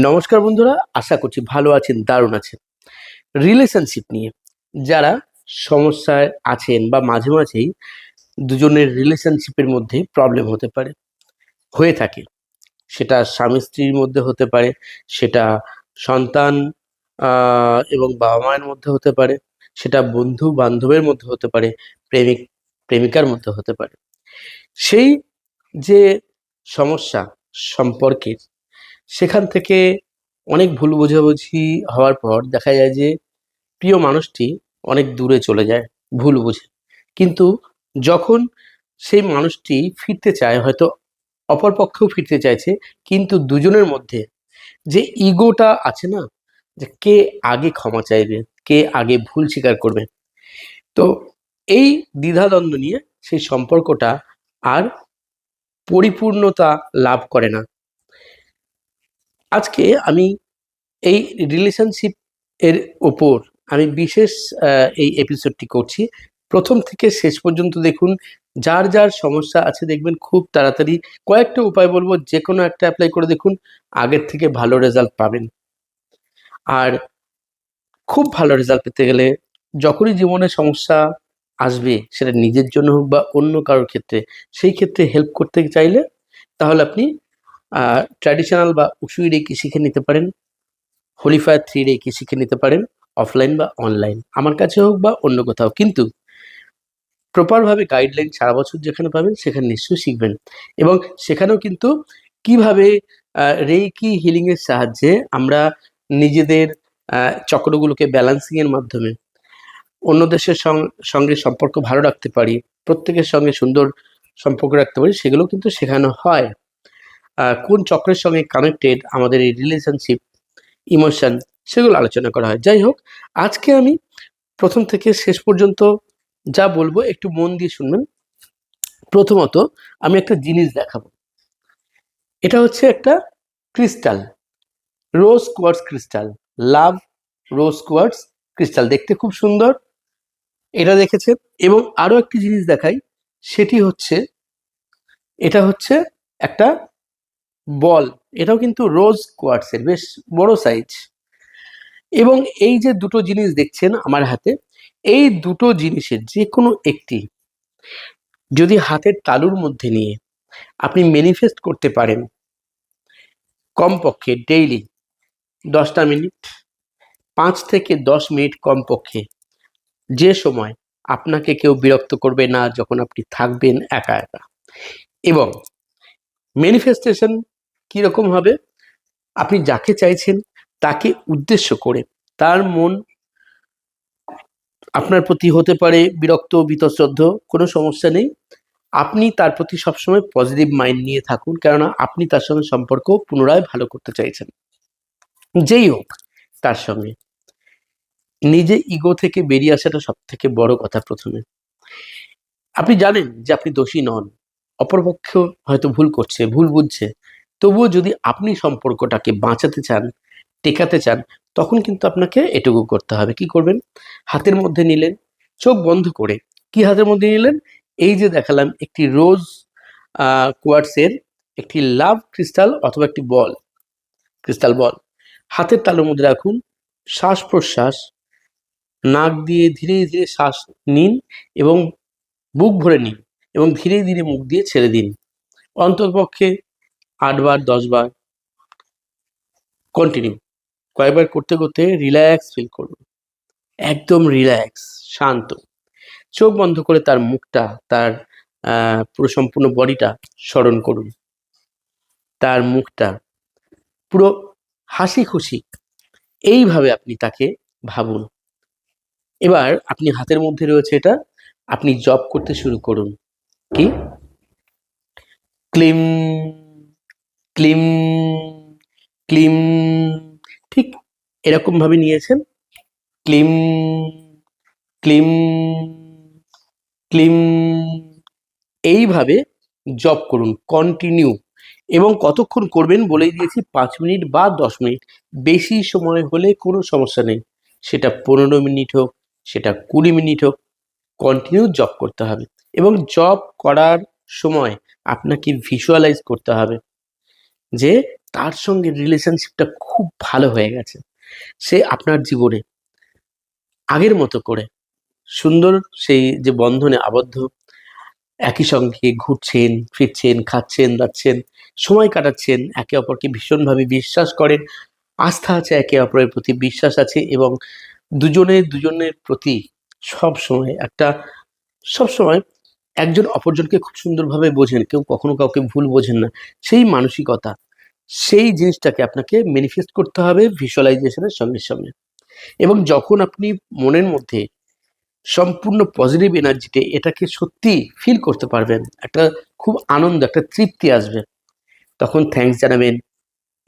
নমস্কার বন্ধুরা, আশা করছি ভালো আছেন, দারুণ আছেন। রিলেশনশিপ নিয়ে যারা সমস্যায় আছেন বা মাঝে মাঝেই দুজনের রিলেশনশিপের মধ্যে প্রবলেম হতে পারে, হয়ে থাকে। সেটা স্বামী স্ত্রীর মধ্যে হতে পারে, সেটা সন্তান এবং বাবা মায়ের মধ্যে হতে পারে, সেটা বন্ধু বান্ধবের মধ্যে হতে পারে, প্রেমিক, প্রেমিকার মধ্যে হতে পারে। সেই যে সমস্যা সম্পর্কের সেখান থেকে অনেক ভুল বোঝাবুঝি হওয়ার পর দেখা যায় যে প্রিয় মানুষটি অনেক দূরে চলে যায় ভুল বুঝে। কিন্তু যখন সেই মানুষটি ফিরতে চায়, হয়তো অপর পক্ষেও ফিরতে চাইছে, কিন্তু দুজনের মধ্যে যে ইগোটা আছে না, যে কে আগে ক্ষমা চাইবে, কে আগে ভুল স্বীকার করবে, তো এই দ্বিধাদ্বন্দ্ব নিয়ে সেই সম্পর্কটা আর পরিপূর্ণতা লাভ করে না। আজকে আমি এই রিলেশনশিপ এর ওপর আমি বিশেষ এই এপিসোডটি করছি। প্রথম থেকে শেষ পর্যন্ত দেখুন, যার যার সমস্যা আছে দেখবেন খুব তাড়াতাড়ি। কয়েকটা উপায় বলব যে কোনো একটা অ্যাপ্লাই করে দেখুন, আগের থেকে ভালো রেজাল্ট পাবেন। আর খুব ভালো রেজাল্ট পেতে গেলে যখনই জীবনে সমস্যা আসবে, সেটা নিজের জন্য হোক বা অন্য কারোর ক্ষেত্রে, সেই ক্ষেত্রে হেল্প করতে চাইলে তাহলে আপনি ট্র্যাডিশনাল বা উসুই রেকি শিখে নিতে পারেন হোলিফায়ার থ্রি রেকি শিখে নিতে পারেন অফলাইন বা অনলাইন আমার কাছে হোক বা অন্য কোথাও। কিন্তু প্রপারভাবে গাইডলাইন সারা বছর যেখানে পাবেন, সেখানে নিশ্চয়ই শিখবেন। এবং সেখানেও কিন্তু কীভাবে রেকি হিলিং এর সাহায্যে আমরা নিজেদের চক্রগুলোকে ব্যালেন্সিং এর মাধ্যমে অন্য দেশের সঙ্গে সম্পর্ক ভালো রাখতে পারি, প্রত্যেকের সঙ্গে সুন্দর সম্পর্ক রাখতে পারি, সেগুলো কিন্তু শেখানো হয়। কোন চক্রের সঙ্গে কানেক্টেড আমাদের এই রিলেশনশিপ ইমোশন সেগুলো আলোচনা করা হয়। যাই হোক, আজকে আমি প্রথম থেকে শেষ পর্যন্ত যা বলব একটু মন দিয়ে শুনবেন। প্রথমত আমি একটা জিনিস দেখাবো। এটা হচ্ছে একটা crystal rose quartz crystal love rose quartz crystal দেখতে খুব সুন্দর, এটা দেখেছেন। এবং আরও একটি জিনিস দেখাই, সেটি হচ্ছে, এটা হচ্ছে একটা বল, এটাও কিন্তু রোজ কোয়ার্টসের বেশ বড় সাইজ। এবং এই যে দুটো জিনিস দেখছেন আমার হাতে, এই দুটো জিনিসের যে কোনো একটি যদি হাতের তালুর মধ্যে নিয়ে আপনি ম্যানিফেস্ট করতে পারেন, কমপক্ষে ডেইলি দশটা মিনিট পাঁচ থেকে দশ মিনিট কমপক্ষে যে সময় আপনাকে কেউ বিরক্ত করবে না, যখন আপনি থাকবেন একা একা। এবং ম্যানিফেস্টেশন কীরকম হবে? আপনি যাকে চাইছেন তাকে উদ্দেশ্য করে তার মন আপনার প্রতি হতে পারে বিরক্ত, বিতশ্রদ্ধ, কোনো সমস্যা নেই। আপনি তার প্রতি সবসময় পজিটিভ মাইন্ড নিয়ে থাকুন, কেননা আপনি তার সঙ্গে সম্পর্ক পুনরায় ভালো করতে চাইছেন। যেই হোক, তার সঙ্গে। নিজে ইগো থেকে বেরিয়ে আসাটা সব থেকে বড় কথা প্রথমে। আপনি জানেন যে আপনি দোষী নন, অপরপক্ষ হয়তো ভুল করছে, ভুল বুঝছে। তবুও যদি আপনি সম্পর্কটাকে বাঁচাতে চান, টেকাতে চান, তখন কিন্তু আপনাকে এটুকু করতে হবে। কি করবেন? হাতের মধ্যে নিলেন, চোখ বন্ধ করে। কি হাতের মধ্যে নিলেন? এই যে দেখালাম, একটি রোজ কোয়ার্টসের একটি লাভ ক্রিস্টাল অথবা একটি বল, ক্রিস্টাল বল। হাতের তালুর মধ্যে রাখুন, শ্বাস প্রশ্বাস, নাক দিয়ে ধীরে ধীরে শ্বাস নিন এবং বুক ভরে নিন এবং ধীরে ধীরে মুখ দিয়ে ছেড়ে দিন। অন্ততপক্ষে আটবার, দশবার। কন্টিনিউ কয়েকবার করতে করতে রিল্যাক্স ফিল করুন। একদম রিল্যাক্স শান্ত। চোখ বন্ধ করে তার মুখটা, তার পুরো সম্পূর্ণ বডিটা স্মরণ করুন। তার মুখটা পুরো হাসি খুশি এইভাবে আপনি তাকে ভাবুন। এবার আপনি হাতের মধ্যে রয়েছে এটা, আপনি জব করতে শুরু করুন। কি? ক্লিম। ক্লিম ক্লিম, ঠিক এরকম ভাবে নিয়েছেন। ক্লিম ক্লিম ক্লিম, এইভাবে জব করুন কন্টিনিউ এবং কতক্ষণ করবেন বলেই দিয়েছি পাঁচ মিনিট বা দশ মিনিট। বেশি সময় হলে কোনো সমস্যা নেই। সেটা পনেরো মিনিট হোক, সেটা কুড়ি মিনিট হোক কন্টিনিউ জব করতে হবে এবং জব করার সময় আপনাকে ভিজুয়ালাইজ করতে হবে। যে তার সঙ্গে রিলেশনশিপটা খুব ভালো হয়ে গেছে। সে আপনার জীবনে আগের মতো করে সুন্দর সেই যে বন্ধনে আবদ্ধ, একই সঙ্গে ঘুরছেন, ফিরছেন, খাচ্ছেন, দাচ্ছেন, সময় কাটাচ্ছেন, একে অপরকে ভীষণভাবে বিশ্বাস করেন, আস্থা আছে একে অপরের প্রতি, বিশ্বাস আছে এবং দুজনে দুজনের প্রতি সব সময় একটা সব সময় একজন অপরজনকে খুব সুন্দরভাবে বোঝেন, কেউ কখনো কাউকে ভুল বোঝেন না। সেই মানসিকতা, সেই জিনিসটাকে আপনাকে ম্যানিফেস্ট করতে হবে ভিজুয়ালাইজেশনের সঙ্গে সঙ্গে। এবং যখন আপনি মনের মধ্যে সম্পূর্ণ পজিটিভ এনার্জিতে এটাকে সত্যি ফিল করতে পারবেন, একটা খুব আনন্দ, একটা তৃপ্তি আসবে, তখন থ্যাঙ্কস জানাবেন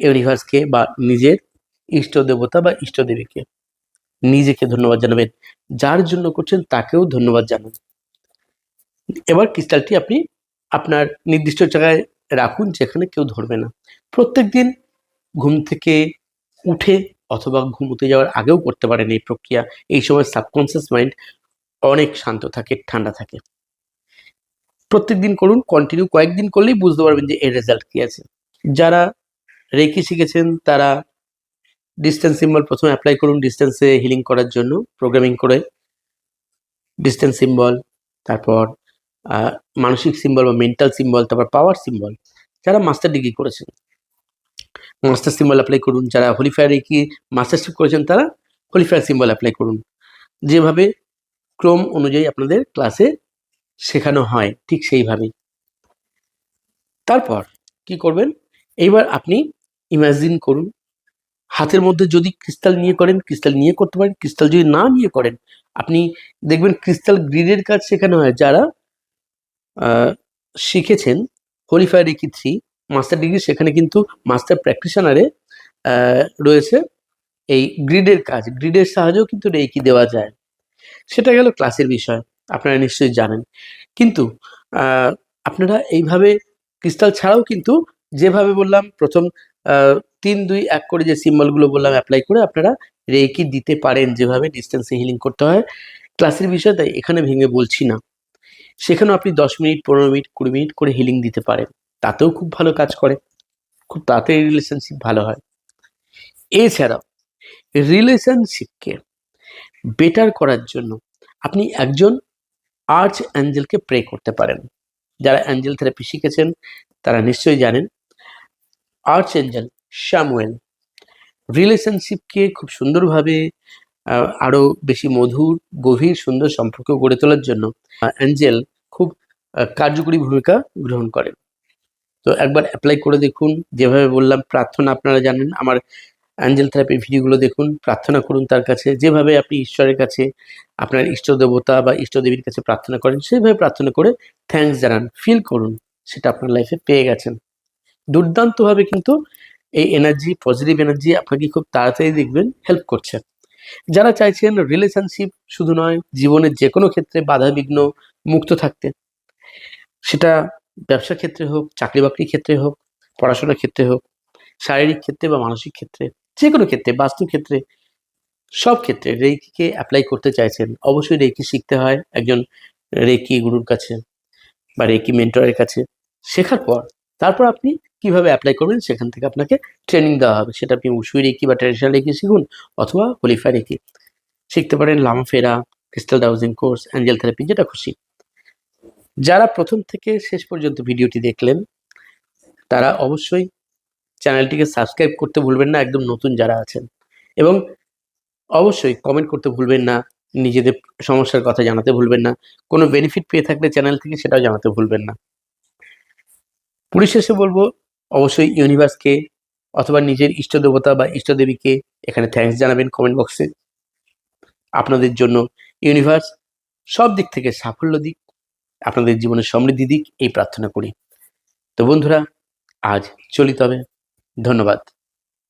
ইউনিভার্সকে বা নিজের ইষ্ট দেবতা বা ইষ্ট দেবীকে নিজেকে ধন্যবাদ জানাবেন। যার জন্য করছেন তাকেও ধন্যবাদ জানান এবার ক্রিস্টালটি আপনি আপনার নির্দিষ্ট জায়গায় রাখুন যেখানে কেউ ধরবে না। প্রত্যেক দিন ঘুম থেকে উঠে অথবা ঘুমোতে যাওয়ার আগেও করতে পারেন এই প্রক্রিয়া। এই সময় সাবকনসিয়াস মাইন্ড অনেক শান্ত থাকে, ঠান্ডা থাকে। প্রত্যেক দিন করুন কন্টিনিউ কয়েকদিন করলেই বুঝতে পারবেন যে এর রেজাল্ট কী আছে। যারা রেকি শিখেছেন, তারা ডিস্টেন্স সিম্বল প্রথমে অ্যাপ্লাই করুন ডিস্টেন্সে হিলিং করার জন্য প্রোগ্রামিং করে। ডিস্টেন্স সিম্বল তারপর মানসিক সিম্বল বা মেন্টাল সিম্বল তারপর পাওয়ার সিম্বল যারা মাস্টার ডিগ্রি করেছেন। মাস্টার সিম্বল অ্যাপ্লাই করুন, যারা হোলিফায়ার কি মাস্টারশিপ করেছেন, তারা হোলিফায়ার সিম্বল অ্যাপ্লাই করুন। যেভাবে ক্রম অনুযায়ী আপনাদের ক্লাসে শেখানো হয়, ঠিক সেইভাবেই। তারপর কি করবেন? এইবার আপনি ইমাজিন করুন। হাতের মধ্যে যদি ক্রিস্টাল নিয়ে করেন ক্রিস্টাল নিয়ে করতে পারেন ক্রিস্টাল যদি না নিয়ে করেন, আপনি দেখবেন ক্রিস্টাল গ্রিডের কাজ শেখানো হয়, যারা শিখেছেন holy fire reiki three master degree সেখানে কিন্তু মাস্টার প্র্যাকটিশনারে রয়েছে এই গ্রিডের কাজ। গ্রিডের সাহায্যেও কিন্তু রেকি দেওয়া যায়। সেটা গেল ক্লাসের বিষয়, আপনারা নিশ্চয়ই জানেন। কিন্তু আপনারা এইভাবে ক্রিস্টাল ছাড়াও কিন্তু যেভাবে বললাম, প্রথম তিন, দুই, এক করে যে সিম্বলগুলো বললাম অ্যাপ্লাই করে আপনারা রেকি দিতে পারেন। যেভাবে ডিস্টেন্সে হিলিং করতে হয়। ক্লাসের বিষয় তাই এখানে ভেঙে বলছি না। সেখানেও আপনি দশ মিনিট, পনেরো মিনিট, কুড়ি মিনিট করে হিলিং দিতে পারেন। তাতেও খুব ভালো কাজ করে। খুব তাড়াতাড়ি রিলেশনশিপ ভালো হয়। এছাড়াও রিলেশনশিপকে বেটার করার জন্য আপনি একজন আর্চ অ্যাঞ্জেলকে প্রে করতে পারেন। যারা অ্যাঞ্জেল থেরাপি শিখেছেন, তারা নিশ্চয়ই জানেন আর্চ অ্যাঞ্জেল শ্যামুয়েল রিলেশনশিপকে খুব সুন্দরভাবে আরও বেশি মধুর, গভীর, সুন্দর সম্পর্ক গড়ে তোলার জন্য অ্যাঞ্জেল খুব কার্যকরী ভূমিকা গ্রহণ করেন তো একবার অ্যাপ্লাই করে দেখুন। যেভাবে বললাম, প্রার্থনা আপনারা জানেন। আমার অ্যাঞ্জেল থেরাপির ভিডিওগুলো দেখুন, প্রার্থনা করুন তার কাছে। যেভাবে আপনি ঈশ্বরের কাছে, আপনার ইষ্ট দেবতা বা ইষ্ট দেবীর কাছে প্রার্থনা করেন, সেইভাবে প্রার্থনা করে থ্যাঙ্কস জানান ফিল করুন, সেটা আপনার লাইফে পেয়ে গেছেন। দুর্দান্তভাবে কিন্তু এই এনার্জি পজিটিভ এনার্জি আপনাকে খুব তাড়াতাড়ি দেখবেন হেল্প করছে। যারা চাইছেন রিলেশনশিপ শুধু নয়, জীবনের যে কোনো ক্ষেত্রে বাধা বিঘ্ন মুক্ত থাকতে। সেটা ব্যবসা ক্ষেত্রে হোক, চাকরি বাকরির ক্ষেত্রে হোক, পড়াশোনার ক্ষেত্রে হোক, শারীরিক ক্ষেত্রে বা মানসিক ক্ষেত্রে যে কোনো ক্ষেত্রে, বাস্তু ক্ষেত্রে, সব ক্ষেত্রে রেকিকে অ্যাপ্লাই করতে চাইছেন, অবশ্যই রেকি শিখতে হয় একজন রেকি গুরুর কাছে বা রেকি মেন্টরের কাছে। শেখার পর তারপর আপনি কীভাবে অ্যাপ্লাই করবেন সেখান থেকে আপনাকে ট্রেনিং দেওয়া হবে। সেটা আপনি উসুই রেকি বা ট্রেডিশনাল রেকি শিখুন অথবা হোলিফাই রেকি শিখতে পারেন Lama Fera crystal dowsing course angel therapy যেটা খুশি। যারা প্রথম থেকে শেষ পর্যন্ত ভিডিওটি দেখলেন, তারা অবশ্যই চ্যানেলটিকে সাবস্ক্রাইব করতে ভুলবেন না, একদম নতুন যারা আছেন। এবং অবশ্যই কমেন্ট করতে ভুলবেন না, নিজেদের সমস্যার কথা জানাতে ভুলবেন না, কোনো বেনিফিট পেয়ে থাকলে চ্যানেল থেকে সেটাও জানাতে ভুলবেন না। পরিশেষে বলব, অবশ্যই ইউনিভার্সকে অথবা নিজের ইষ্ট দেবতা বা ইষ্ট দেবীকে এখানে থ্যাংকস জানাবেন কমেন্ট বক্সে আপনাদের জন্য ইউনিভার্স সব দিক থেকে সাফল্য দিক, আপনাদের জীবনে সমৃদ্ধি দিক, এই প্রার্থনা করি। তো বন্ধুরা, আজ চলিত হবে ধন্যবাদ।